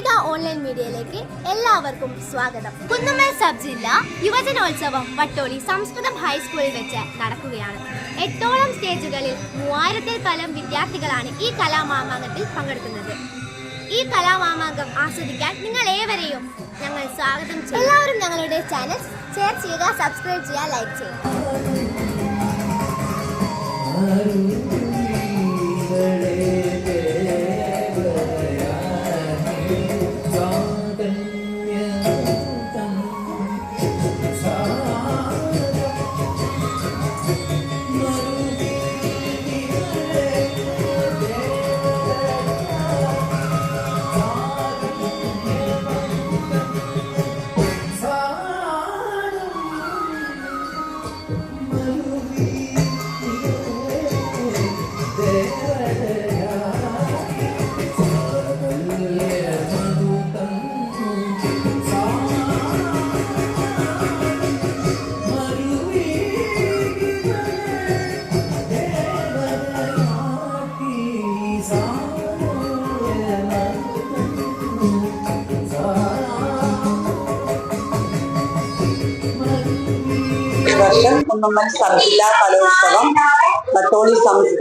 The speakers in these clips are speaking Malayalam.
മാളവിക ഓൺലൈൻ മീഡിയയിലേക്ക് എല്ലാവർക്കും സ്വാഗതം. കുന്നമ്മൽ സബ് ജില്ല യുവജനോത്സവം വട്ടോളി സംസ്കൃതം ഹൈസ്കൂളിൽ വെച്ച് നടക്കുകയാണ്. എട്ടോളം സ്റ്റേജുകളിൽ മൂവായിരത്തിൽ പലം വിദ്യാർത്ഥികളാണ് ഈ കലാമാമാങ്കത്തിൽ പങ്കെടുക്കുന്നത്. ഈ കലാമാമാങ്കം ആസ്വദിക്കാൻ നിങ്ങൾ ഏവരെയും ഞങ്ങൾ സ്വാഗതം ചെയ്യും. എല്ലാവരും ഞങ്ങളുടെ ചാനൽ ഷെയർ ചെയ്യുക സബ്സ്ക്രൈബ് ചെയ്യുക ലൈക്ക് ചെയ്യുക. വർഷം കുന്നമ്മൽ സബ് ജില്ലാ കലോത്സവം ബത്തോളി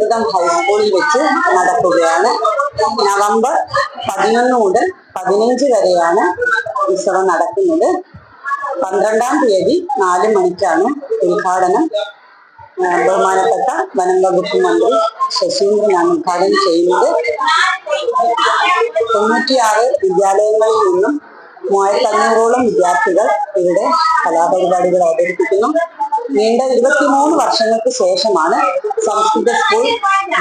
സംസ്കൃതം ഹൈസ്കൂളിൽ വെച്ച് നടക്കുകയാണ്. നവംബർ പതിനൊന്ന് മുതൽ പതിനഞ്ച് വരെയാണ് ഉത്സവം നടക്കുന്നത്. പന്ത്രണ്ടാം തീയതി നാല് മണിക്കാണ് ഉദ്ഘാടനം. ബഹുമാനപ്പെട്ട വനം വകുപ്പ് മന്ത്രി ശശീന്ദ്രനാണ് ഉദ്ഘാടനം ചെയ്യുന്നത്. തൊണ്ണൂറ്റിയാറ് വിദ്യാലയങ്ങളിൽ നിന്നും മൂവായിരത്തി അഞ്ഞൂറോളം വിദ്യാർത്ഥികൾ ഇവിടെ കലാപരിപാടികൾ അവതരിപ്പിക്കുന്നു. നീണ്ട ഇരുപത്തിമൂന്ന് വർഷങ്ങൾക്ക് ശേഷമാണ് സംസ്കൃത സ്കൂൾ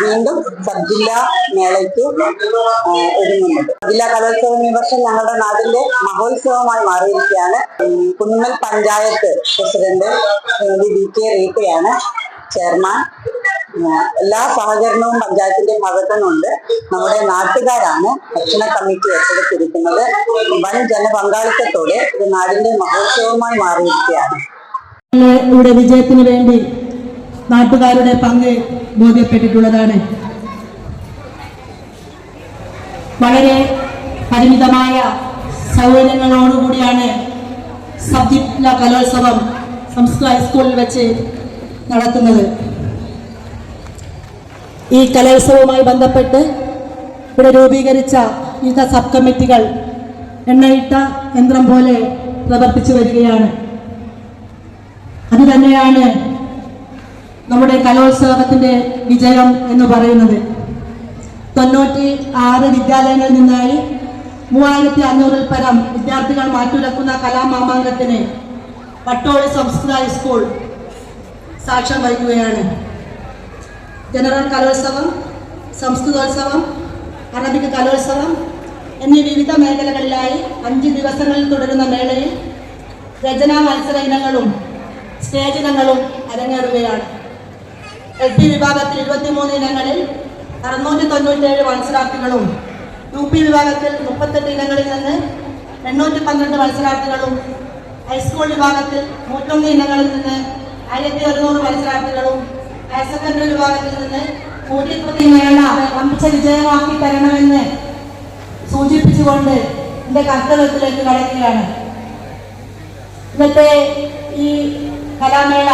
വീണ്ടും സബ് ജില്ലാ മേളയ്ക്ക് ഒരുങ്ങുന്നത്. ജില്ലാ കലോത്സവം ഈ വർഷം ഞങ്ങളുടെ നാടിന്റെ മഹോത്സവമായി മാറിയിരിക്കുകയാണ്. Kunnal panchayat president Shrimati V. K. റീത്തയാണ് chairman. എല്ലാ സഹകരണവും പഞ്ചായത്തിന്റെ ഭാഗത്തു നിന്നുണ്ട് നമ്മുടെ നാട്ടുകാരാണ് ഭക്ഷണ കമ്മിറ്റി ഏറ്റെടുത്തിരിക്കുന്നത്. വൻ ജനപങ്കാളിത്തത്തോടെ ഇത് നാടിന്റെ മഹോത്സവമായി മാറിയിരിക്കുകയാണ്. ഇവിടെ വിജയത്തിന് വേണ്ടി നാട്ടുകാരുടെ പങ്ക് ബോധ്യപ്പെട്ടിട്ടുള്ളതാണ്. വളരെ പരിമിതമായ സൗകര്യങ്ങളോടുകൂടിയാണ് സബ് കലോത്സവം സംസ്കൃത ഹൈസ്കൂളിൽ വെച്ച് നടത്തുന്നത്. ഈ കലോത്സവവുമായി ബന്ധപ്പെട്ട് ഇവിടെ രൂപീകരിച്ച വിവിധ സബ് കമ്മിറ്റികൾ എണ്ണയിട്ട യന്ത്രം പോലെ പ്രവർത്തിച്ചു വരികയാണ്. അത് തന്നെയാണ് നമ്മുടെ കലോത്സവത്തിന്റെ വിജയം എന്ന് പറയുന്നത്. തൊണ്ണൂറ്റി ആറ് വിദ്യാലയങ്ങളിൽ നിന്നായി മൂവായിരത്തി അഞ്ഞൂറിൽ പരം വിദ്യാർത്ഥികൾ മാറ്റുരക്കുന്ന കലാമാമാങ്കത്തിന് വട്ടോളി സംസ്കൃത ഹൈസ്കൂൾ സാക്ഷ്യം വഹിക്കുകയാണ്. ജനറൽ കലോത്സവം സംസ്കൃതോത്സവം അറബിക് കലോത്സവം എന്നീ വിവിധ മേഖലകളിലായി അഞ്ച് ദിവസങ്ങളിൽ തുടരുന്ന മേളയിൽ രചനാ മത്സര ഇനങ്ങളും സ്റ്റേജ് ഇനങ്ങളും അരങ്ങേറുകയാണ്. എൽ പി വിഭാഗത്തിൽ ഇരുപത്തിമൂന്ന് ഇനങ്ങളിൽ അറുന്നൂറ്റി തൊണ്ണൂറ്റേഴ് മത്സരാർത്ഥികളും യു പി വിഭാഗത്തിൽ മുപ്പത്തെട്ട് ഇനങ്ങളിൽ നിന്ന് എണ്ണൂറ്റി പന്ത്രണ്ട് മത്സരാർത്ഥികളും ഹൈസ്കൂൾ വിഭാഗത്തിൽ നൂറ്റൊന്ന് ഇനങ്ങളിൽ നിന്ന് ആയിരത്തി ഒരുന്നൂറ് മത്സരാർത്ഥികളും ഹയർ സെക്കൻഡറി വിഭാഗത്തിൽ നിന്ന് നൂറ്റിപ്പത്തി മേള വമ്പിച്ച വിജയമാക്കി തരണമെന്ന് സൂചിപ്പിച്ചുകൊണ്ട് എന്റെ കർത്തവ്യത്തിലേക്ക് കടക്കുകയാണ്. ഇന്നത്തെ ഈ കലാമേള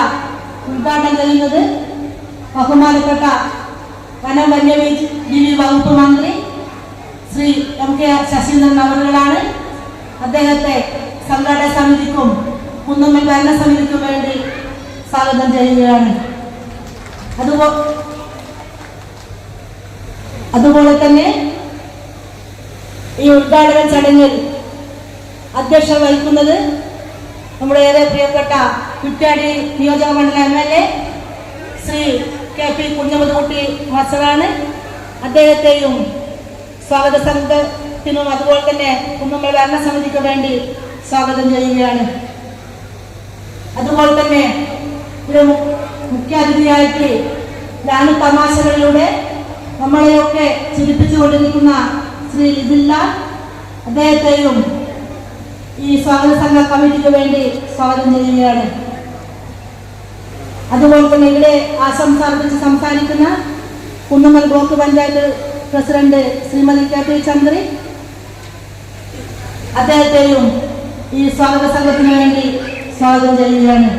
ഉദ്ഘാടനം ചെയ്യുന്നത് ബഹുമാനപ്പെട്ട വനം വന്യജീവി വകുപ്പ് മന്ത്രി ശ്രീ എം കെ ശശീന്ദ്രൻ അവറുകളാണ് അദ്ദേഹത്തെ സംഘാടക സമിതിക്കും കുന്നമ്മൽ ഭരണസമിതിക്കും വേണ്ടി സ്വാഗതം ചെയ്യുകയാണ്. അതുപോ അതുപോലെ തന്നെ ഈ ഉദ്ഘാടന ചടങ്ങിൽ അധ്യക്ഷ വഹിക്കുന്നത് നമ്മുടെ ഏറെ പ്രിയപ്പെട്ട കുറ്റാടി നിയോജക മണ്ഡലം M L A Shri K P Kunhammadkutty മാസ്റ്ററാണ്. അദ്ദേഹത്തെയും സ്വാഗത സംഘത്തിനും അതുപോലെ തന്നെ കുന്നമ്മ ഭരണസമിതിക്ക് വേണ്ടി സ്വാഗതം ചെയ്യുകയാണ്. അതുപോലെ തന്നെ ഒരു മുഖ്യാതിഥിയായിട്ട് ലാലു തമാശകളിലൂടെ നമ്മളെയൊക്കെ ചിരിപ്പിച്ചുകൊണ്ടിരിക്കുന്ന ശ്രീ ലിബില്ല അദ്ദേഹത്തെയും ഈ സ്വാഗത സംഘ കമ്മിറ്റിക്ക് വേണ്ടി സ്വാഗതം ചെയ്യുകയാണ്. അതുപോലെ തന്നെ ഇവിടെ ആശംസ അർപ്പിച്ച് സംസാരിക്കുന്ന Kunnummal block panchayat president Shrimati K P Chandri അദ്ദേഹത്തെയും ഈ സ്വാഗത സംഘത്തിന് വേണ്ടി സ്വാഗതം ചെയ്യുകയാണ്.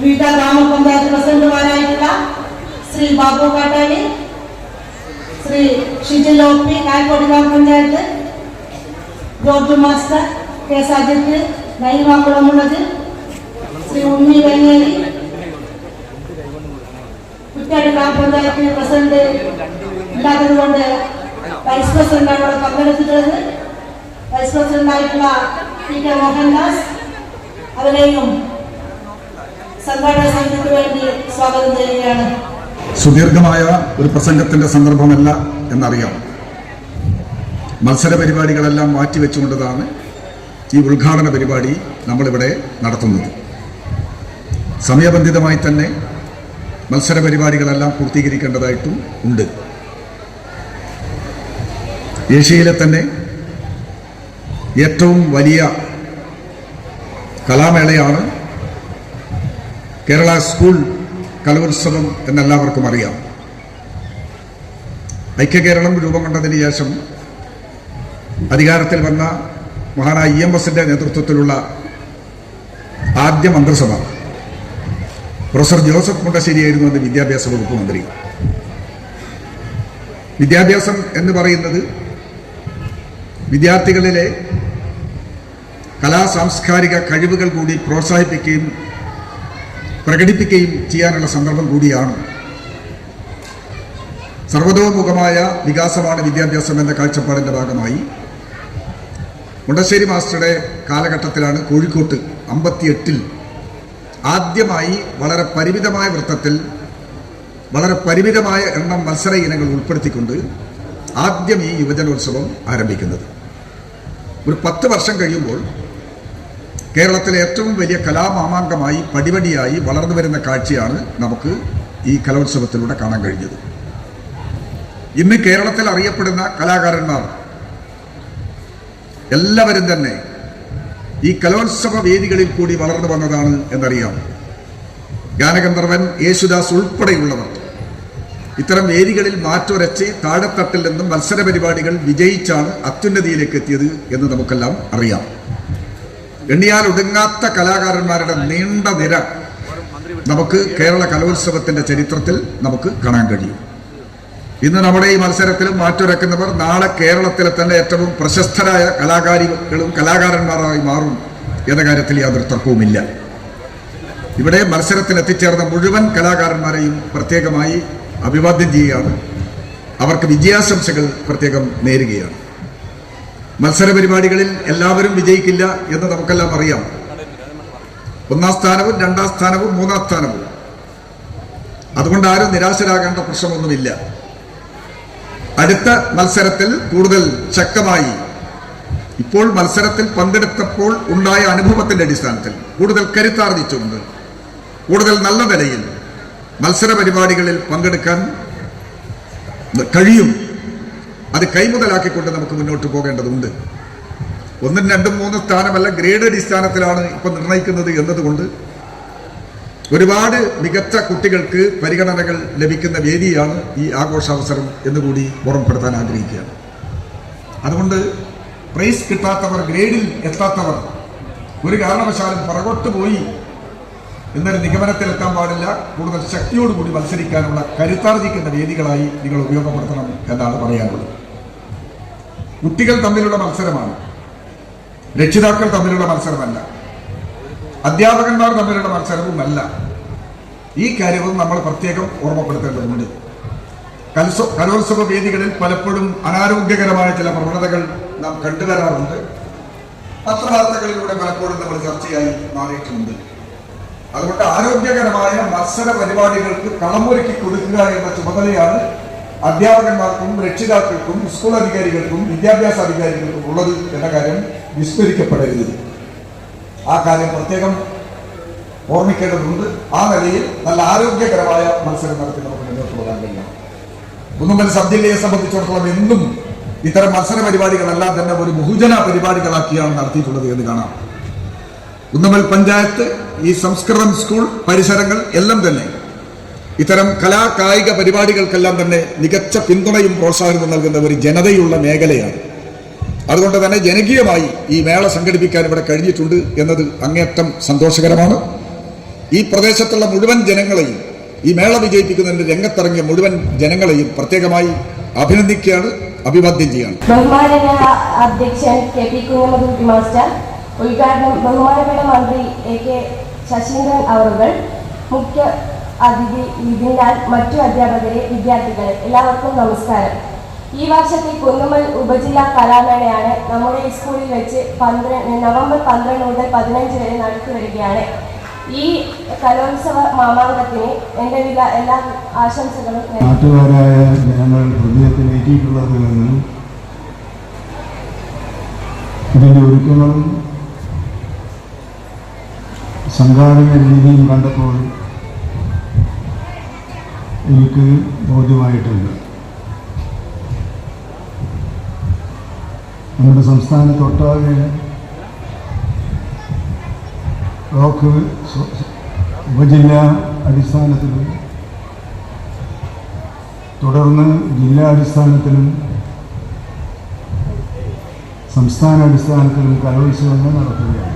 വിവിധ ഗ്രാമപഞ്ചായത്ത് പ്രസിഡന്റുമാരായിട്ടുള്ള ശ്രീ ബാബു കാട്ടാളി ശ്രീ ഷിജിൽ ഒ പി കായക്കോട് ഗ്രാമപഞ്ചായത്ത് ജോർജ് മാസ്റ്റർ കെ സജിത്ത് നൈമാക്കുളമുള്ളത് ശ്രീ ഉണ്ണി വെങ്ങേരി. കുറ്റാട് ഗ്രാമപഞ്ചായത്ത് പ്രസിഡന്റ് ഇല്ലാത്തത് കൊണ്ട് വൈസ് പ്രസിഡന്റാണ് ഇവിടെ പങ്കെടുത്തിട്ടുള്ളത്. വൈസ് പ്രസിഡന്റായിട്ടുള്ള പി കെ മോഹൻദാസ് അവരെയും സംഘാടക സമിതിക്ക് വേണ്ടി സ്വാഗതം ചെയ്യുകയാണ്. സുദീർഘമായ ഒരു പ്രസംഗത്തിന്റെ സന്ദർഭമല്ല എന്നറിയാം. മത്സര പരിപാടികളെല്ലാം മാറ്റിവെച്ചുകൊണ്ടതാണ് ഈ ഉദ്ഘാടന പരിപാടി നമ്മളിവിടെ നടത്തുന്നത്. സമയബന്ധിതമായി തന്നെ മത്സര പരിപാടികളെല്ലാം പൂർത്തീകരിക്കേണ്ടതായിട്ടും ഉണ്ട്. ഏഷ്യയിലെ തന്നെ ഏറ്റവും വലിയ കലാമേളയാണ് കേരള സ്കൂൾ കലോത്സവം എന്നെല്ലാവർക്കും അറിയാം. ഐക്യകേരളം രൂപം കൊണ്ടതിന് ശേഷം അധികാരത്തിൽ വന്ന മഹാനായ ഇ എം എസിന്റെ നേതൃത്വത്തിലുള്ള ആദ്യ മന്ത്രിസഭ. പ്രൊഫസർ ജോസഫ് മുണ്ടശ്ശേരിയായിരുന്നു അന്ന് വിദ്യാഭ്യാസ വകുപ്പ് മന്ത്രി. വിദ്യാഭ്യാസം എന്ന് പറയുന്നത് വിദ്യാർത്ഥികളിലെ കലാ സാംസ്കാരിക കഴിവുകൾ കൂടി പ്രോത്സാഹിപ്പിക്കുകയും പ്രകടിപ്പിക്കുകയും ചെയ്യാനുള്ള സന്ദർഭം കൂടിയാണ്. സർവതോമുഖമായ വികാസമാണ് വിദ്യാഭ്യാസം എന്ന കാഴ്ചപ്പാടിന്റെ ഭാഗമായി. മുണ്ടശ്ശേരി മാസ്റ്ററുടെ കാലഘട്ടത്തിലാണ് കോഴിക്കോട്ട് അമ്പത്തിയെട്ടിൽ ആദ്യമായി വളരെ പരിമിതമായ വൃത്തത്തിൽ വളരെ പരിമിതമായ എണ്ണം മത്സര ഇനങ്ങൾ ഉൾപ്പെടുത്തിക്കൊണ്ട് ആദ്യം ഈ യുവജനോത്സവം ആരംഭിക്കുന്നത്. ഒരു പത്ത് വർഷം കഴിയുമ്പോൾ കേരളത്തിലെ ഏറ്റവും വലിയ കലാമാമാങ്കമായി പടിപടിയായി വളർന്നു വരുന്ന കാഴ്ചയാണ് നമുക്ക് ഈ കലോത്സവത്തിലൂടെ കാണാൻ കഴിഞ്ഞത്. ഇന്ന് കേരളത്തിൽ അറിയപ്പെടുന്ന കലാകാരന്മാർ എല്ലാവരും തന്നെ ഈ കലോത്സവ വേദികളിൽ കൂടി വളർന്നു വന്നതാണ് എന്നറിയാം. ഗാനഗന്ധർവൻ യേശുദാസ് ഉൾപ്പെടെയുള്ളവർ ഇത്തരം വേദികളിൽ മാറ്റുരച്ച് താഴെത്തട്ടിൽ നിന്നും മത്സര പരിപാടികൾ വിജയിച്ചാണ് അത്യുന്നതിയിലേക്ക് എത്തിയത് എന്ന് നമുക്കെല്ലാം അറിയാം. എണ്ണിയാൽ ഒടുങ്ങാത്ത കലാകാരന്മാരുടെ നീണ്ട നിര നമുക്ക് കേരള കലോത്സവത്തിന്റെ ചരിത്രത്തിൽ നമുക്ക് കാണാൻ കഴിയും. ഇന്ന് നമ്മുടെ ഈ മത്സരത്തിൽ മാറ്റുരക്കുന്നവർ നാളെ കേരളത്തിലെ തന്നെ ഏറ്റവും പ്രശസ്തരായ കലാകാരികളും കലാകാരന്മാരായി മാറും എന്ന കാര്യത്തിൽ യാതൊരു തർക്കവുമില്ല. ഇവിടെ മത്സരത്തിൽ എത്തിച്ചേർന്ന മുഴുവൻ കലാകാരന്മാരെയും പ്രത്യേകമായി അഭിവാദ്യം ചെയ്യുകയാണ്. അവർക്ക് വിജയാശംസകൾ പ്രത്യേകം നേരുകയാണ്. മത്സര പരിപാടികളിൽ എല്ലാവരും വിജയിക്കില്ല എന്ന് നമുക്കെല്ലാം അറിയാം. ഒന്നാം സ്ഥാനവും രണ്ടാം സ്ഥാനവും മൂന്നാം സ്ഥാനവും. അതുകൊണ്ട് ആരും നിരാശരാകേണ്ട പ്രശ്നമൊന്നുമില്ല. അടുത്ത മത്സരത്തിൽ കൂടുതൽ ശക്തമായി. ഇപ്പോൾ മത്സരത്തിൽ പങ്കെടുത്തപ്പോൾ ഉണ്ടായ അനുഭവത്തിന്റെ അടിസ്ഥാനത്തിൽ കൂടുതൽ കരുത്താർജിച്ചുകൊണ്ട് കൂടുതൽ നല്ല നിലയിൽ മത്സര പരിപാടികളിൽ പങ്കെടുക്കാൻ കഴിയും. അത് കൈമുതലാക്കിക്കൊണ്ട് നമുക്ക് മുന്നോട്ട് പോകേണ്ടതുണ്ട്. ഒന്നും രണ്ടും മൂന്നും സ്ഥാനമല്ല ഗ്രേഡ് അടിസ്ഥാനത്തിലാണ് ഇപ്പം നിർണയിക്കുന്നത് എന്നതുകൊണ്ട് ഒരുപാട് മികച്ച കുട്ടികൾക്ക് പരിഗണനകൾ ലഭിക്കുന്ന വേദിയാണ് ഈ ആഘോഷാവസരം എന്നുകൂടി ഓർമ്മപ്പെടുത്താൻ ആഗ്രഹിക്കുകയാണ്. അതുകൊണ്ട് പ്രൈസ് കിട്ടാത്തവർ ഗ്രേഡിൽ എത്താത്തവർ ഒരു കാരണവശാലും പുറകോട്ട് പോയി എന്നൊരു നിഗമനത്തിലെത്താൻ പാടില്ല. കൂടുതൽ ശക്തിയോടുകൂടി മത്സരിക്കാനുള്ള കരുത്താർജിക്കുന്ന വേദികളായി നിങ്ങൾ ഉപയോഗപ്പെടുത്തണം എന്നാണ് പറയാനുള്ളത്. കുട്ടികൾ തമ്മിലുള്ള മത്സരമാണ്. രക്ഷിതാക്കൾ തമ്മിലുള്ള മത്സരമല്ല. അധ്യാപകന്മാർ തമ്മിലുള്ള മത്സരവുമല്ല. ഈ കാര്യവും നമ്മൾ പ്രത്യേകം ഓർമ്മപ്പെടുത്തേണ്ടതുണ്ട്. കലോത്സവ കലോത്സവ വേദികളിൽ പലപ്പോഴും അനാരോഗ്യകരമായ ചില പ്രവണതകൾ നാം കണ്ടുവരാറുണ്ട്. പത്രവാർത്തകളിലൂടെ പലപ്പോഴും നമ്മൾ ചർച്ചയായി മാറിയിട്ടുണ്ട്. അതുകൊണ്ട് ആരോഗ്യകരമായ മത്സര പരിപാടികൾക്ക് കളമൊരുക്കി കൊടുക്കുക എന്ന ചുമതലയാണ് അധ്യാപകന്മാർക്കും രക്ഷിതാക്കൾക്കും സ്കൂൾ അധികാരികൾക്കും വിദ്യാഭ്യാസ അധികാരികൾക്കും ഉള്ളത് എന്ന കാര്യം വിസ്മരിക്കപ്പെടരുത്. ആ കാര്യം പ്രത്യേകം ഓർമ്മിക്കേണ്ടതുണ്ട്. ആ നിലയിൽ നല്ല ആരോഗ്യകരമായ മത്സരം നടത്തി നമുക്ക് മുന്നോട്ട് പോകാൻ കഴിയണം കുന്നുമ്പൻ സബ് ജില്ലയെ സംബന്ധിച്ചിടത്തോളം എന്നും ഇത്തരം മത്സര പരിപാടികളെല്ലാം തന്നെ ഒരു ബഹുജന പരിപാടികളാക്കിയാണ് നടത്തിയിട്ടുള്ളത് എന്ന് കാണാം. കുന്നുമ്പൽ പഞ്ചായത്ത് ഈ സംസ്കൃതം സ്കൂൾ പരിസരങ്ങൾ എല്ലാം തന്നെ ഇത്തരം കലാ കായിക പരിപാടികൾക്കെല്ലാം തന്നെ മികച്ച പിന്തുണയും പ്രോത്സാഹനവും നൽകുന്ന ഒരു ജനതയുള്ള മേഖലയാണ്. അതുകൊണ്ട് തന്നെ ജനകീയമായി ഈ മേള സംഘടിപ്പിക്കാൻ ഇവിടെ കഴിഞ്ഞിട്ടുണ്ട് എന്നത് അങ്ങേറ്റം സന്തോഷകരമാണ്. ഈ പ്രദേശത്തുള്ള മുഴുവൻ ജനങ്ങളെയും ഈ മേള വിജയിപ്പിക്കുന്നതിന് രംഗത്തിറങ്ങിയ മുഴുവൻ ജനങ്ങളെയും പ്രത്യേകമായി അഭിനന്ദിക്കുകയാണ് അഭിവാദ്യം ചെയ്യാണ് ബഹുമാനനായ അധ്യക്ഷൻ മാസ്റ്റർ ഉദ്ഘാടനം ബഹുമാനപ്പെട്ട മന്ത്രി എ കെ ശശീന്ദ്രൻ അവറുകൾ മുഖ്യ അതിഥി വിധിനാൽ മറ്റു അധ്യാപകരെ വിദ്യാർത്ഥികളെ എല്ലാവർക്കും നമസ്കാരം ഈ വർഷത്തെ കുന്നുമൽ ഉപജില്ലാ കലാമേളയാണ് നമ്മുടെ സ്കൂളിൽ വെച്ച് പന്ത്രണ്ട് നവംബർ പന്ത്രണ്ട് മുതൽ പതിനഞ്ച് വരെ നടത്തി വരികയാണ് ഈ കലോത്സവ മാമാങ്കത്തിന് എന്റെ വില എല്ലാ ആശംസകളും. നാട്ടുകാരായ ജനങ്ങൾ ഹൃദയത്തിലേറ്റിയിട്ടുള്ളത് എന്ന് ഇതിന്റെ ഒരുക്കങ്ങളും സംഘാടന രീതിയും കണ്ടപ്പോൾ എനിക്ക് ബോധ്യമായിട്ടുണ്ട്. നമ്മുടെ സംസ്ഥാനത്തൊട്ടാകെ ബ്ലോക്ക് ഉപജില്ലാ അടിസ്ഥാനത്തിലും തുടർന്ന് ജില്ലാ അടിസ്ഥാനത്തിലും സംസ്ഥാന അടിസ്ഥാനത്തിലും കലോത്സവങ്ങൾ നടത്തുകയാണ്.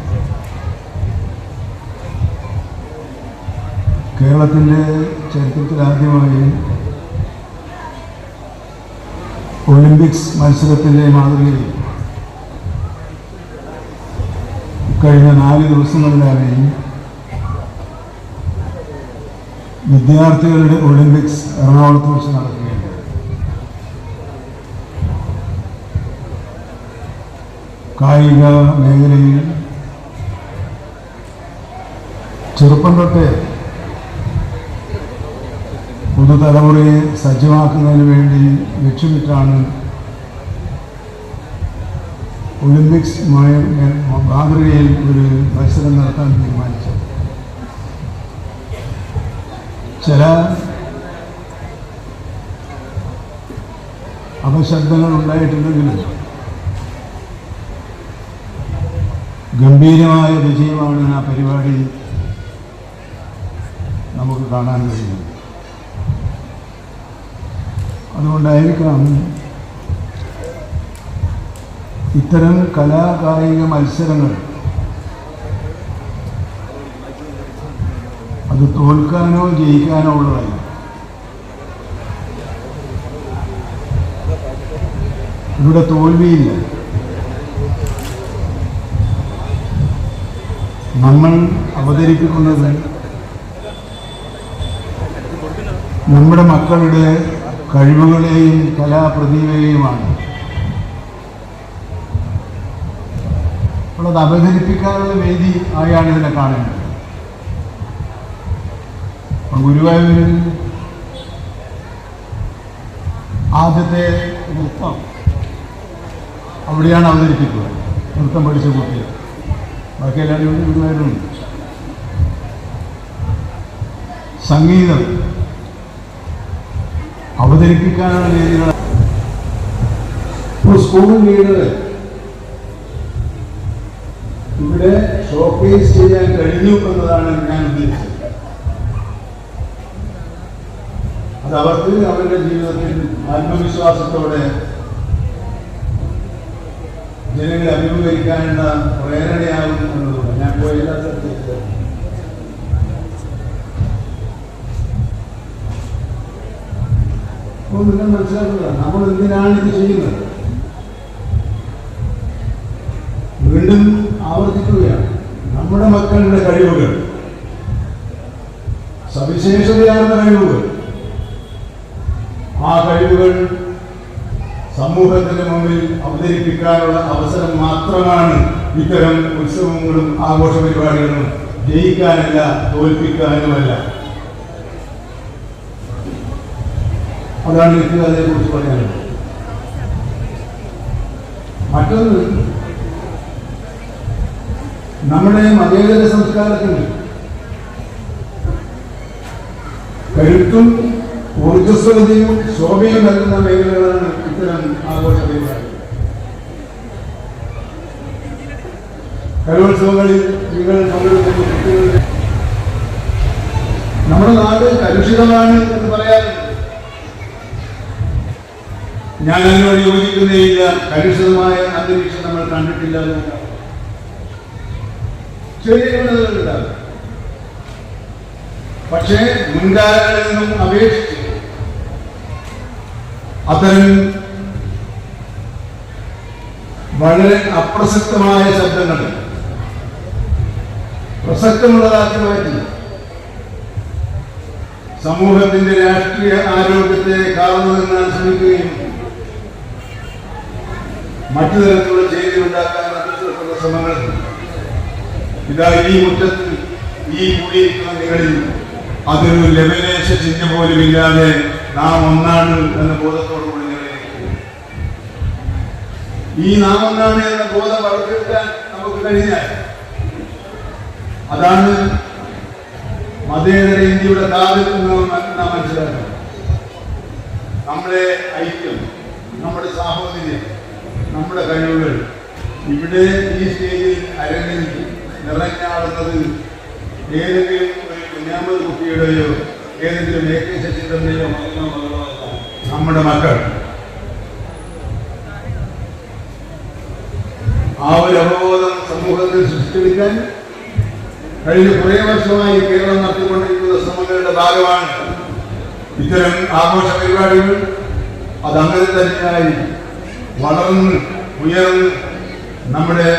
കേരളത്തിന്റെ ചരിത്രത്തിലാദ്യമായി ഒളിമ്പിക്സ് മത്സരത്തിന്റെ മാതൃകയിൽ കഴിഞ്ഞ നാല് ദിവസങ്ങളിലായി വിദ്യാർത്ഥികളുടെ ഒളിമ്പിക്സ് എറണാകുളത്ത് വെച്ച് നടക്കുകയുണ്ട് കായിക മേഖലയിൽ ചെറുപ്പം തൊട്ടേ പുതുതലമുറയെ സജ്ജമാക്കുന്നതിന് വേണ്ടി ലക്ഷ്യമിട്ടാണ് ഒളിമ്പിക്സ് മാതൃകയിൽ ഒരു മത്സരം നടത്താൻ തീരുമാനിച്ചത്. ചില അപശബ്ദങ്ങൾ ഉണ്ടായിട്ടുണ്ടെങ്കിലും ഗംഭീരമായ വിജയമാണ് ആ പരിപാടി നമുക്ക് കാണാൻ കഴിയുന്നത്. അതുകൊണ്ടായിരിക്കാം ഇത്തരം കലാകായിക മത്സരങ്ങൾ അത് തോൽക്കാനോ ജയിക്കാനോ ഉള്ളതല്ല ഇവിടെ തോൽവിയില്ല. നമ്മൾ അവതരിപ്പിക്കുന്നത് നമ്മുടെ മക്കളുടെ കഴിവുകളെയും കലാപ്രതിഭയെയുമാണ്. അപ്പോൾ അത് അവതരിപ്പിക്കാനുള്ള വേദി ആയാണ് ഇതിനെ കാണേണ്ടത്. ഗുരുവായൂരിൽ ആദ്യത്തെ നൃത്തം അവിടെയാണ് അവതരിപ്പിക്കുക. നൃത്തം പഠിച്ച കുട്ടികൾ ബാക്കി എല്ലാവരും ഗുരുവായൂരുണ്ട് സംഗീതം. അവതരിപ്പിക്കാനുള്ള രീതികൾ ഇപ്പോൾ സ്കൂൾ ലീഡർ ഇവിടെ ഷോക്കേസ് ചെയ്യാൻ കഴിഞ്ഞു എന്നതാണ് ഞാൻ ഉദ്ദേശിച്ചത്. അത് അവർക്ക് അവരുടെ ജീവിതത്തിൽ ആത്മവിശ്വാസത്തോടെ ജനങ്ങളെ അഭിമുഖീകരിക്കാനുള്ള പ്രേരണയാകും എന്നതുകൊണ്ട് ഞാൻ പോയ എല്ലാ സ്ഥലത്തേക്ക് അപ്പോൾ നിങ്ങൾ മനസ്സിലാക്കുക. നമ്മൾ എന്തിനാണ് ഇത് ചെയ്യുന്നത്? വീണ്ടും ആവർത്തിക്കുകയാണ്. നമ്മുടെ മക്കളുടെ കഴിവുകൾ. സവിശേഷതയാർന്ന കഴിവുകൾ. ആ കഴിവുകൾ സമൂഹത്തിന് മുമ്പിൽ അവതരിപ്പിക്കാനുള്ള അവസരം മാത്രമാണ് ഇത്തരം ഉത്സവങ്ങളും ആഘോഷ പരിപാടികളും ജയിക്കാനല്ല തോൽപ്പിക്കാനുമല്ല. അതാണ് എനിക്ക് അതേക്കുറിച്ച് പറയാനുള്ളത് മറ്റൊന്ന് നമ്മുടെ മതേതര സംസ്കാരത്തിന് കരുത്തും ഊർജസ്വതയും ശോഭയും നൽകുന്ന മേഖലകളാണ് ഇത്തരം ആഘോഷ കലോത്സവങ്ങളിൽ നിങ്ങൾ പങ്കെടുക്കുന്ന നമ്മുടെ നാട് കലുഷിതമാണ് എന്ന് പറയാറുണ്ട് ഞാൻ അതിനോട് യോജിക്കുന്നേയില്ല. കലുഷിതമായ അന്തരീക്ഷം നമ്മൾ കണ്ടിട്ടില്ല പക്ഷേ മുൻകാലങ്ങളിൽ നിന്നും അപേക്ഷിച്ച് അത്തരം വളരെ അപ്രസക്തമായ ശബ്ദങ്ങൾ പ്രസക്തമുള്ളതാക്കി മാറ്റി സമൂഹത്തിന്റെ രാഷ്ട്രീയ ആരോഗ്യത്തെ കാർന്നു നിന്നാൻ ശ്രമിക്കുകയും മറ്റു തരത്തിലുള്ള ചെയ്തി ഉണ്ടാക്കാൻ നടത്തിയിട്ടുള്ള ശ്രമങ്ങൾ. ഇതാ ഈ മുറ്റത്ത് ഈ കൂടിയിരിക്കുന്ന നിങ്ങളിൽ അതൊരു ലവലേശ ചിന്ത പോലും ഇല്ലാതെ നാം ഒന്നാണ് എന്ന ബോധത്തോടു കൂടി ഈ നാം ഒന്നാണ് എന്ന ബോധം വളർത്തിയെടുക്കാൻ നമുക്ക് കഴിഞ്ഞാൽ അതാണ് മതേതര ഇന്ത്യയുടെ നിന്ന് നാം മനസ്സിലാക്കുന്നത് നമ്മുടെ ഐക്യം നമ്മുടെ സാഹോദര്യം നമ്മുടെ കഴിവുകൾ ഇവിടെ ഈ സ്റ്റേജിൽ അരങ്ങിൽ നിറഞ്ഞാടുന്നത് ഏതെങ്കിലും ഒരു കുഞ്ഞാമ്പത് കുട്ടിയുടെയോ ഏതെങ്കിലും എ കെ ശശീന്ദ്രന്റെയോ മകനോ മകളോ നമ്മുടെ മക്കൾ. ആ ഒരു അവബോധം സമൂഹത്തിൽ സൃഷ്ടിക്കാൻ കഴിഞ്ഞ കുറേ വർഷമായി കേരളം നടത്തിക്കൊണ്ടിരിക്കുന്ന ശ്രമങ്ങളുടെ ഭാഗമാണ് ഇത്തരം ആഘോഷ പരിപാടികൾ. അത് അങ്ങനെ തന്നെയായി വളർന്ന് ഉയർന്ന് നമ്മുടെ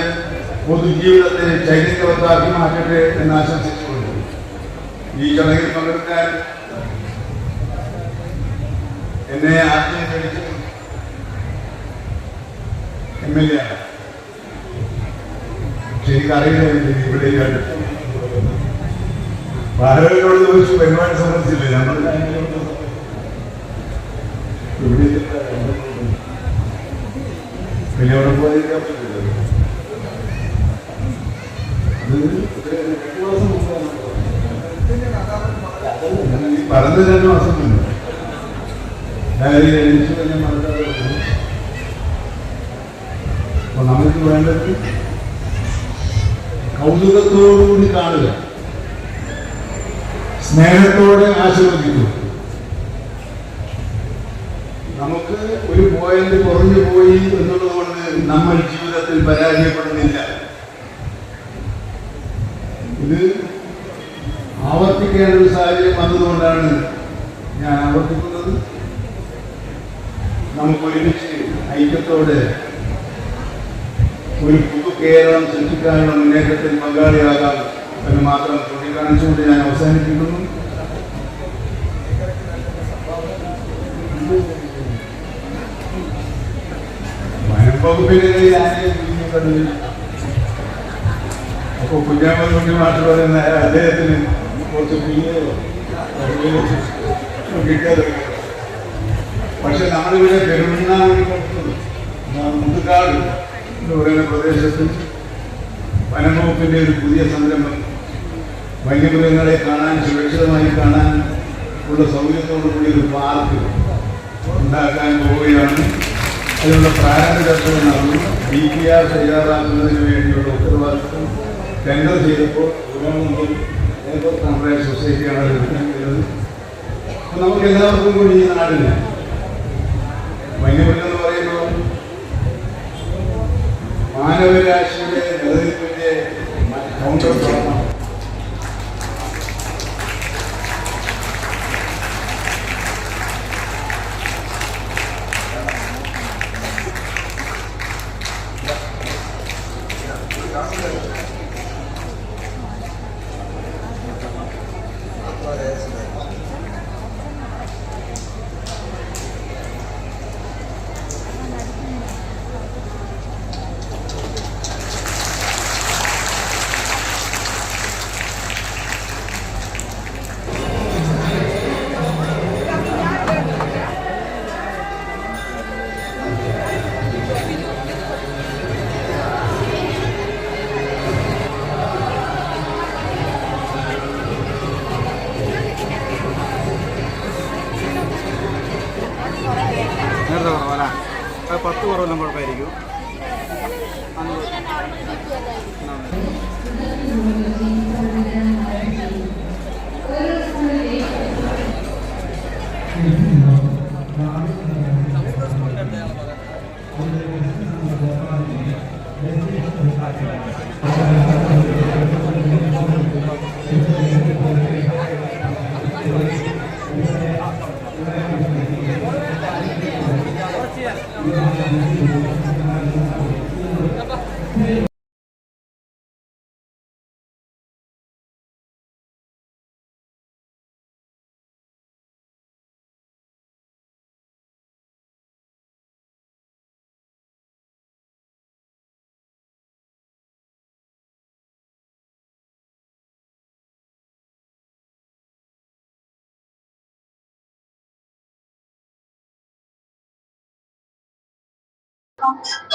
പൊതുജീവിതത്തെ ചൈതന്യവത്താക്കി മാറ്റട്ടെ എന്ന് ആശംസിച്ചുകൊണ്ട് ഈ ചടങ്ങിൽ പങ്കെടുക്കാൻ എന്നെ ആദ്യം ക്ഷണിച്ചു എം എൽ എ ആണ് പക്ഷെ എനിക്കറിയില്ല ഇവിടെ ഭാരതനോട് ചോദിച്ചു പരിപാടി സംബന്ധിച്ചില്ല. നമ്മൾ ഇവിടെ കൗതുകത്തോടുകൂടി കാണുക. സ്നേഹത്തോടെ ആശീർവദിക്കുക. നമുക്ക് ഒരു പോയിന്റ് കുറഞ്ഞു പോയി എന്നുള്ളത് നമ്മൾ ജീവിതത്തിൽ പരാജയപ്പെടുന്നില്ല. ഇത് ആവർത്തിക്കേണ്ട ഒരു സാഹചര്യം വന്നതുകൊണ്ടാണ് ഞാൻ ആവർത്തിക്കുന്നത്. നമുക്ക് ഒരുമിച്ച് ഐക്യത്തോടെ ഒരു പുതു കേരളം സൃഷ്ടിക്കാനുള്ള മുന്നേറ്റത്തിൽ പങ്കാളിയാകാം എന്ന് മാത്രം ചൂണ്ടിക്കാണിച്ചുകൊണ്ട് ഞാൻ അവസാനിപ്പിക്കുന്നു. വനംവകുപ്പിനെ ഞാൻ കണ്ടു അപ്പൊ കുഞ്ഞാമത് കുഞ്ഞു മാഷ് പറയുന്ന അദ്ദേഹത്തിന് കുറച്ച് കിട്ടാതെ പക്ഷെ നമ്മളിവിടെ പെരുമണ്ണാമണി മുതുകാട് എന്ന് പറയുന്ന പ്രദേശത്ത് വനംവകുപ്പിന്റെ ഒരു പുതിയ സംരംഭം വന്യമൃഗങ്ങളെ കാണാൻ സുരക്ഷിതമായി കാണാൻ ഉള്ള സൗകര്യത്തോടു കൂടി ഒരു പാർക്ക് ഉണ്ടാക്കാൻ പോവുകയാണ് അതിനുള്ള പ്രാരംഭ ചർച്ചകൾ നടന്നു. ഡി പി ആർ തയ്യാറാക്കുന്നതിന് വേണ്ടിയുള്ള ഉത്തരവാദിത്വം ടെൻഡർ ചെയ്തപ്പോൾ നമ്മുടെ സൊസൈറ്റിയാണ് നമുക്ക് എല്ലാവർക്കും കൂടി ഈ നാടിന് വന്യമൃഗം എന്ന് പറയുമ്പോൾ മാനവരാശിയുടെ നിലനിൽപ്പിന്റെ കൗണ്ടർ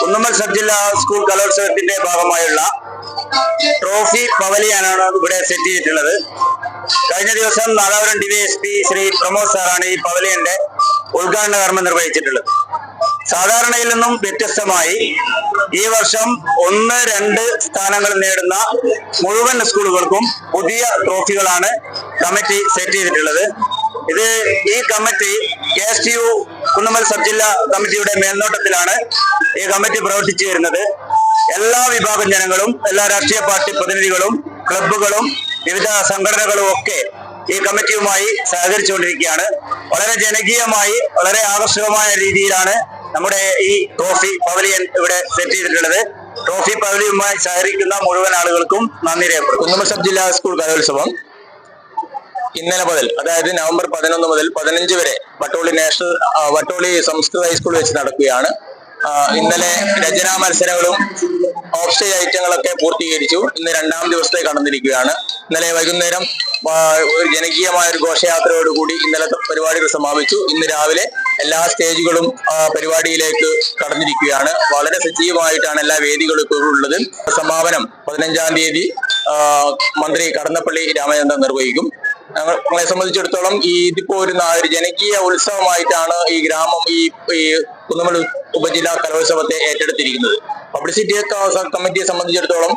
കുന്നമ്മൽ സബ് ജില്ലാ സ്കൂൾ കലോത്സവത്തിന്റെ ഭാഗമായുള്ള ട്രോഫി പവലിയാനാണ് ഇവിടെ സെറ്റ് ചെയ്തിട്ടുള്ളത്. കഴിഞ്ഞ ദിവസം നാദാപുരം ഡിവൈഎസ്പി ശ്രീ പ്രമോദ് സാറാണ് ഈ പവലിയന്റെ ഉദ്ഘാടന കർമ്മം നിർവഹിച്ചിട്ടുള്ളത്. സാധാരണയിൽ നിന്നും വ്യത്യസ്തമായി ഈ വർഷം ഒന്ന് രണ്ട് സ്ഥാനങ്ങൾ നേടുന്ന മുഴുവൻ സ്കൂളുകൾക്കും പുതിയ ട്രോഫികളാണ് കമ്മിറ്റി സെറ്റ് ചെയ്തിട്ടുള്ളത്. ഇത് ഈ committee K S T U Kunnummal sub ജില്ലാ കമ്മിറ്റിയുടെ മേൽനോട്ടത്തിലാണ് ഈ കമ്മിറ്റി പ്രവർത്തിച്ചു വരുന്നത്. എല്ലാ വിഭാഗം ജനങ്ങളും എല്ലാ രാഷ്ട്രീയ പാർട്ടി പ്രതിനിധികളും ക്ലബുകളും വിവിധ സംഘടനകളും ഒക്കെ ഈ കമ്മിറ്റിയുമായി സഹകരിച്ചുകൊണ്ടിരിക്കുകയാണ്. വളരെ ജനകീയമായി വളരെ ആകർഷകമായ രീതിയിലാണ് നമ്മുടെ ഈ ട്രോഫി പവലിയൻ ഇവിടെ സെറ്റ് ചെയ്തിട്ടുള്ളത്. ട്രോഫി പവലിയുമായി സഹകരിക്കുന്ന മുഴുവൻ ആളുകൾക്കും നന്ദി രേഖപ്പെടും കുന്നമൽ സബ് ജില്ലാ സ്കൂൾ കലോത്സവം. ഇന്നലെ മുതൽ അതായത് നവംബർ പതിനൊന്ന് മുതൽ പതിനഞ്ച് വരെ വട്ടോളി നാഷണൽ വട്ടോളി സംസ്കൃത ഹൈസ്കൂൾ വെച്ച് നടക്കുകയാണ്. ഇന്നലെ രചനാ മത്സരങ്ങളും ഓഫ് സ്റ്റേജ് ഐറ്റങ്ങളൊക്കെ പൂർത്തീകരിച്ചു. ഇന്ന് രണ്ടാം ദിവസത്തെ കടന്നിരിക്കുകയാണ്. ഇന്നലെ വൈകുന്നേരം ഒരു ജനകീയമായ ഒരു ഘോഷയാത്രയോടുകൂടി ഇന്നലത്തെ പരിപാടികൾ സമാപിച്ചു. ഇന്ന് രാവിലെ എല്ലാ സ്റ്റേജുകളും പരിപാടിയിലേക്ക് കടന്നിരിക്കുകയാണ്. വളരെ സജീവമായിട്ടാണ് എല്ലാ വേദികളും ഇപ്പോൾ ഉള്ളത്. സമാപനം പതിനഞ്ചാം തീയതി മന്ത്രി കടന്നപ്പള്ളി രാമചന്ദ്രൻ നിർവഹിക്കും. ഞങ്ങളെ സംബന്ധിച്ചിടത്തോളം ഈ ഇതിപ്പോ ഒരു നാല് ജനകീയ ഉത്സവമായിട്ടാണ് ഈ ഗ്രാമം ഈ കുന്നമല ഉപജില്ലാ കലോത്സവത്തെ ഏറ്റെടുത്തിരിക്കുന്നത്. പബ്ലിസിറ്റി കമ്മിറ്റിയെ സംബന്ധിച്ചിടത്തോളം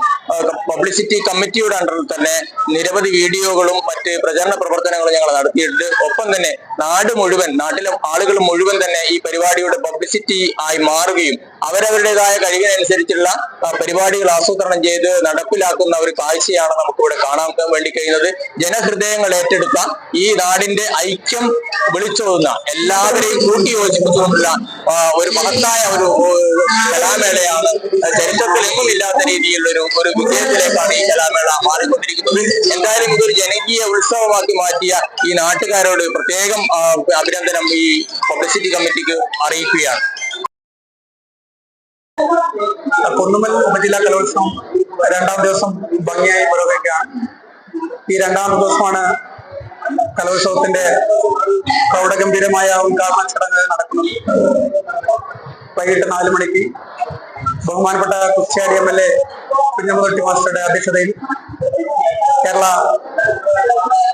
പബ്ലിസിറ്റി കമ്മിറ്റിയുടെ അണ്ടറിൽ തന്നെ നിരവധി വീഡിയോകളും മറ്റ് പ്രചരണ പ്രവർത്തനങ്ങളും ഞങ്ങൾ നടത്തിയിട്ടുണ്ട്. ഒപ്പം തന്നെ നാട് മുഴുവൻ നാട്ടിലെ ആളുകൾ മുഴുവൻ തന്നെ ഈ പരിപാടിയുടെ പബ്ലിസിറ്റി ആയി മാറുകയും അവരവരുടേതായ കഴിവിനനുസരിച്ചുള്ള പരിപാടികൾ ആസൂത്രണം ചെയ്ത് നടപ്പിലാക്കുന്ന ഒരു കാഴ്ചയാണ് നമുക്കിവിടെ കാണാൻ വേണ്ടി കഴിയുന്നത്. ജനഹൃദയങ്ങൾ ഏറ്റെടുത്ത ഈ നാടിന്റെ ഐക്യം വിളിച്ചോതുന്ന എല്ലാവരെയും കൂട്ടി യോജിപ്പിച്ചുകൊണ്ടുള്ള ഒരു മഹത്തായ ഒരു കലാമേളയാണ്. ചരിത്രത്തിലെങ്ങും ഇല്ലാത്ത രീതിയിലുള്ള ഒരു ഒരു വിജയത്തിലേക്കാണ് ഈ കലാമേള മാറിക്കൊണ്ടിരിക്കുന്നത്. എന്തായാലും ഇതൊരു ജനകീയ ഉത്സവമാക്കി മാറ്റിയ ഈ നാട്ടുകാരോട് പ്രത്യേകം അഭിനന്ദനം ഈ പബ്ലിസിറ്റി കമ്മിറ്റിക്ക് അറിയിക്കുകയാണ്. കുന്നുമൽ ഉപജില്ലാ കലോത്സവം രണ്ടാം ദിവസം ഭംഗിയായി പുരോഗമിക്കുകയാണ്. ഈ രണ്ടാം ദിവസമാണ് കലോത്സവത്തിന്റെ പ്രൗഢഗംഭീരമായ ഉദ്ഘാടന ചടങ്ങ് നടക്കുന്നത്. വൈകിട്ട് നാല് മണിക്ക് ബഹുമാനപ്പെട്ട Kuttiadi M L A Kunhammadkutty മാസ്റ്ററുടെ അധ്യക്ഷതയിൽ കേരള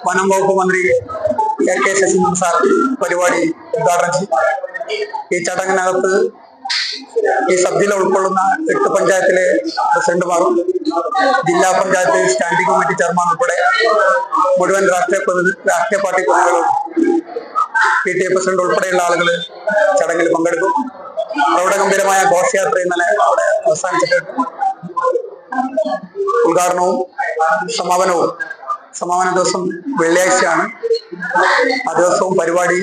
വനം വകുപ്പ് മന്ത്രി എ കെ ശശീന്ദ്രൻ സാർ പരിപാടി ഉദ്ഘാടനം ചെയ്തു. ഈ ചടങ്ങിനകത്ത് ഈ സഭയിൽ ഉൾക്കൊള്ളുന്ന എട്ട് പഞ്ചായത്തിലെ പ്രസിഡന്റുമാറും ജില്ലാ പഞ്ചായത്ത് സ്റ്റാൻഡിംഗ് കമ്മിറ്റി ചെയർമാൻ ഉൾപ്പെടെ മുഴുവൻ രാഷ്ട്രീയ രാഷ്ട്രീയ പാർട്ടി പ്രതിനിധികളും പി ടി എ പ്രസിഡന്റ് ഉൾപ്പെടെയുള്ള ആളുകൾ ചടങ്ങിൽ പങ്കെടുക്കും. പ്രൗഢഗംഭീരമായ ഘോഷയാത്ര ഇന്നലെ അവിടെ അവസാനിച്ചിട്ട് ഉദ്ഘാടനവും സമാപനവും സമാപന ദിവസം വെള്ളിയാഴ്ചയാണ്. ആ ദിവസവും പരിപാടി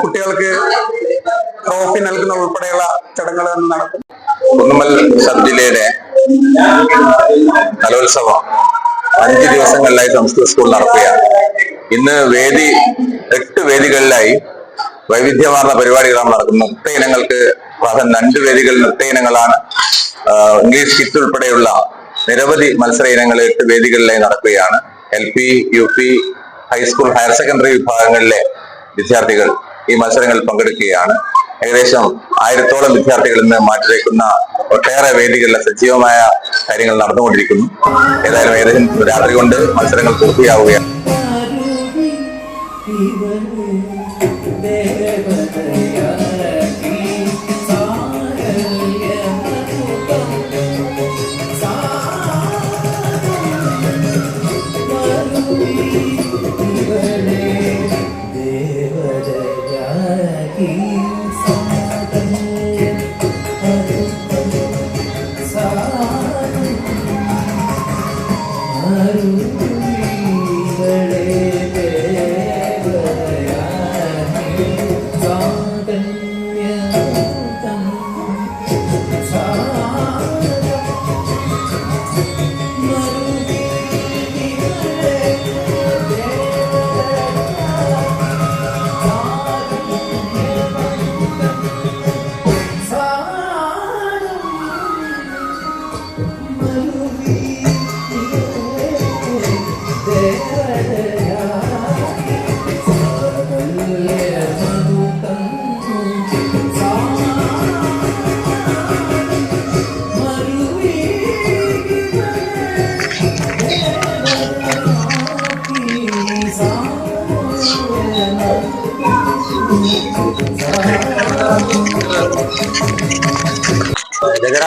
കുട്ടികൾക്ക് ട്രോഫി നൽകുന്ന ഉൾപ്പെടെയുള്ള ചടങ്ങുകൾ നടക്കും. കുന്നുമൽ സബ് ജില്ലയുടെ കലോത്സവം അഞ്ച് ദിവസങ്ങളിലായി സംസ്കൃത സ്കൂൾ നടത്തുകയാണ് ഇന്ന് വേദി എട്ട് വേദികളിലായി വൈവിധ്യമാർന്ന പരിപാടികളാണ് നടക്കുന്നത് നൃത്ത ഇനങ്ങൾക്ക് പ്രാധാന്യം രണ്ട് വേദികൾ നൃത്ത ഇനങ്ങളാണ് ഇംഗ്ലീഷ് കിറ്റ് ഉൾപ്പെടെയുള്ള നിരവധി മത്സര ഇനങ്ങൾ എട്ട് വേദികളിലായി നടക്കുകയാണ്. L P U P high school higher secondary വിഭാഗങ്ങളിലെ വിദ്യാർത്ഥികൾ ഈ മത്സരങ്ങളിൽ പങ്കെടുക്കുകയാണ്. ഏകദേശം ആയിരത്തോളം വിദ്യാർത്ഥികൾ ഇന്ന് മാറ്റിവെക്കുന്ന ഒട്ടേറെ വേദികളിലെ സജീവമായ കാര്യങ്ങൾ നടന്നുകൊണ്ടിരിക്കുന്നു. ഏതായാലും ഏകദേശം രാത്രി കൊണ്ട് മത്സരങ്ങൾ പൂർത്തിയാവുകയാണ്.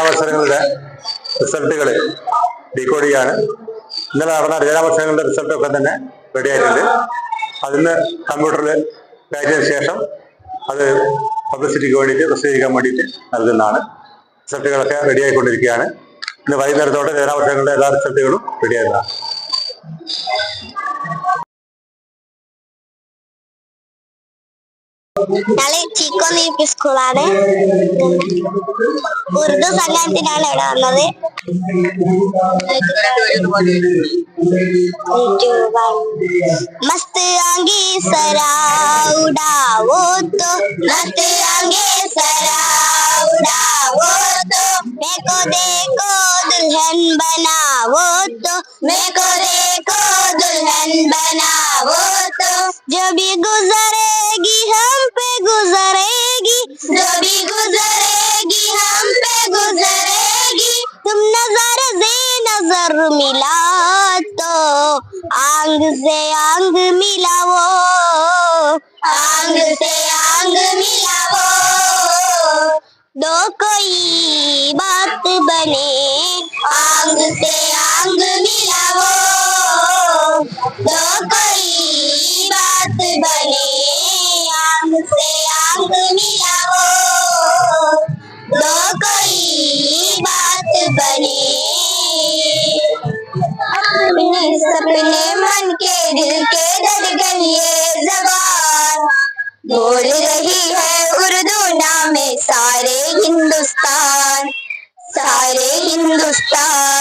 രചനാമത്സരങ്ങളുടെ റിസൾട്ടുകൾ ഡീകോഡ് ചെയ്യാണ് ഇന്നലെ നടന്ന രചനാമത്സരങ്ങളുടെ റിസൾട്ടൊക്കെ തന്നെ റെഡി ആയിട്ടുണ്ട്. അതിന്ന് കമ്പ്യൂട്ടറിൽ കയറ്റിയതിനു ശേഷം അത് പബ്ലിസിറ്റിക്ക് വേണ്ടിയിട്ട് പ്രസിദ്ധീകരിക്കാൻ വേണ്ടിയിട്ട് നൽകുന്നതാണ്. റിസൾട്ടുകളൊക്കെ റെഡി ആയിക്കൊണ്ടിരിക്കുകയാണ്. ഇന്ന് വൈകുന്നേരത്തോടെ രചനാമത്സരങ്ങളുടെ എല്ലാ റിസൾട്ടുകളും റെഡി നാളെ ചിക്കോ നീപ്പി സ്കൂളാണ്. ഉറുദു സംഘത്തിനാണ് ഇവിടെ വന്നത്. मस्त आगे सरा उड़ा वो तो मस्त वो देखो दुल्हन बना तो मैं को देखो दुल्हन बना तो जो भी गुजर आंग से आंग मिलावो दो कोई बात बने अपने सपने मन के दिल के धड़कन ये जबान। बोल रही है उर्दू नामे सारे हिंदुस्तान। सारे हिंदुस्तान।